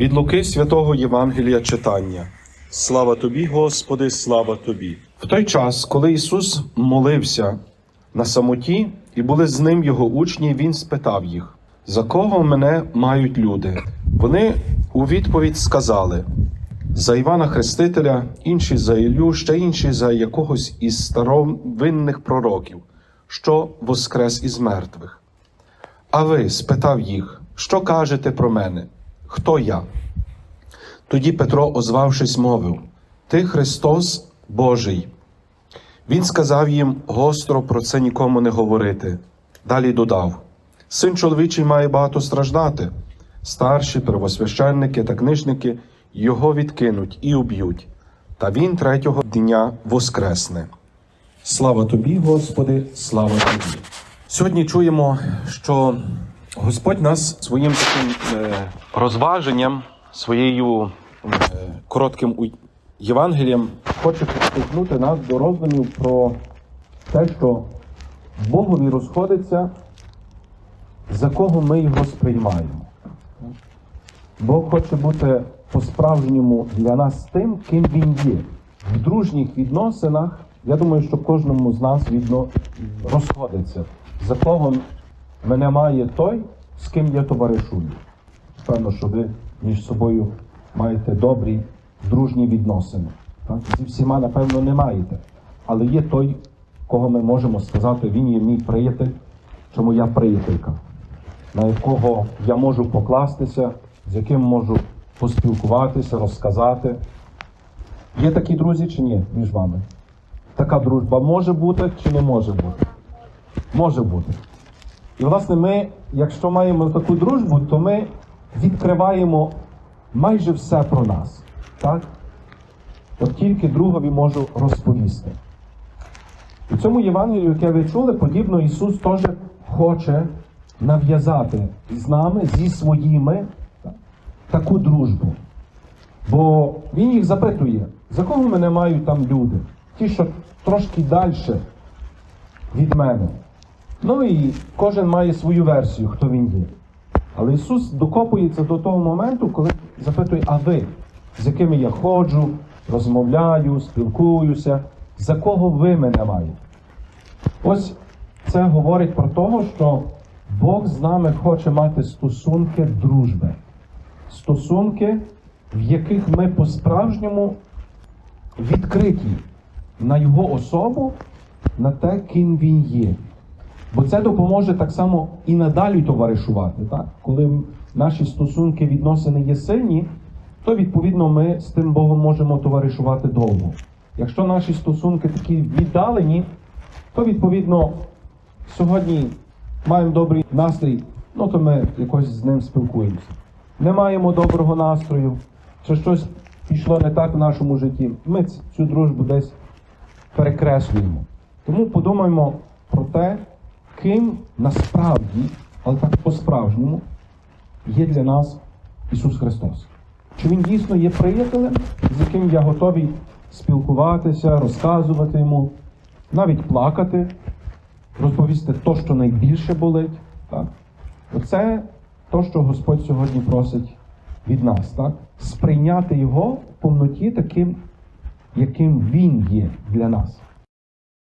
Від Луки святого Євангелія читання. Слава тобі, Господи, слава тобі. В той час, коли Ісус молився на самоті, і були з ним його учні, Він спитав їх: За кого мене мають люди? Вони у відповідь сказали: за Івана Хрестителя, інші за Ілю, ще інші за якогось із старовинних пророків, що воскрес із мертвих. А ви спитав їх, що кажете про мене? Хто я? Тоді Петро, озвавшись, мовив: Ти Христос Божий. Він сказав їм гостро про це нікому не говорити. Далі додав: Син чоловічий має багато страждати. Старші, первосвященники та книжники його відкинуть і уб'ють, та він третього дня воскресне. Слава тобі, Господи, слава тобі. Сьогодні чуємо, що Господь нас своїм таким е, розваженням, своєю е, коротким у- Євангелієм хоче підштовхнути нас до роздумів про те, що Богові розходиться, за кого ми його сприймаємо. Бог хоче бути по-справжньому для нас тим, ким він є. В дружніх відносинах, я думаю, що кожному з нас відно розходиться. За кого мене має той, з ким я товаришую. Певно, що ви між собою маєте добрі, дружні відносини. Так? Зі всіма, напевно, не маєте. Але є той, кого ми можемо сказати, він є мій приятель, чому я приятелька на якого я можу покластися, з яким можу поспілкуватися, розказати. Є такі друзі чи ні між вами? Така дружба може бути чи не може бути? Може бути. І, власне, ми, якщо маємо таку дружбу, то ми відкриваємо майже все про нас. Так? От тільки другові можу розповісти. У цьому Євангелію, яке ви чули, подібно Ісус теж хоче нав'язати з нами, зі своїми таку дружбу. Бо Він їх запитує, за кого мене мають там люди? Ті, що трошки далі від мене. Ну і кожен має свою версію, хто він є. Але Ісус докопується до того моменту, коли запитує, а ви, з якими я ходжу, розмовляю, спілкуюся, за кого ви мене маєте? Ось це говорить про те, що Бог з нами хоче мати стосунки дружби, стосунки, в яких ми по-справжньому відкриті на Його особу, на те, ким він є. Бо це допоможе так само і надалі товаришувати. Так? Коли наші стосунки, відносини є сильні, то відповідно ми з тим Богом можемо товаришувати довго. Якщо наші стосунки такі віддалені, то відповідно сьогодні маємо добрий настрій, ну то ми якось з ним спілкуємося. Не маємо доброго настрою, чи щось пішло не так в нашому житті, ми цю дружбу десь перекреслюємо. Тому подумаємо про те, ким насправді, але так по-справжньому, є для нас Ісус Христос. Чи Він дійсно є приятелем, з яким я готовий спілкуватися, розказувати йому, навіть плакати, розповісти то, що найбільше болить. Так? Оце то, що Господь сьогодні просить від нас, так? сприйняти його в повноті таким, яким Він є для нас.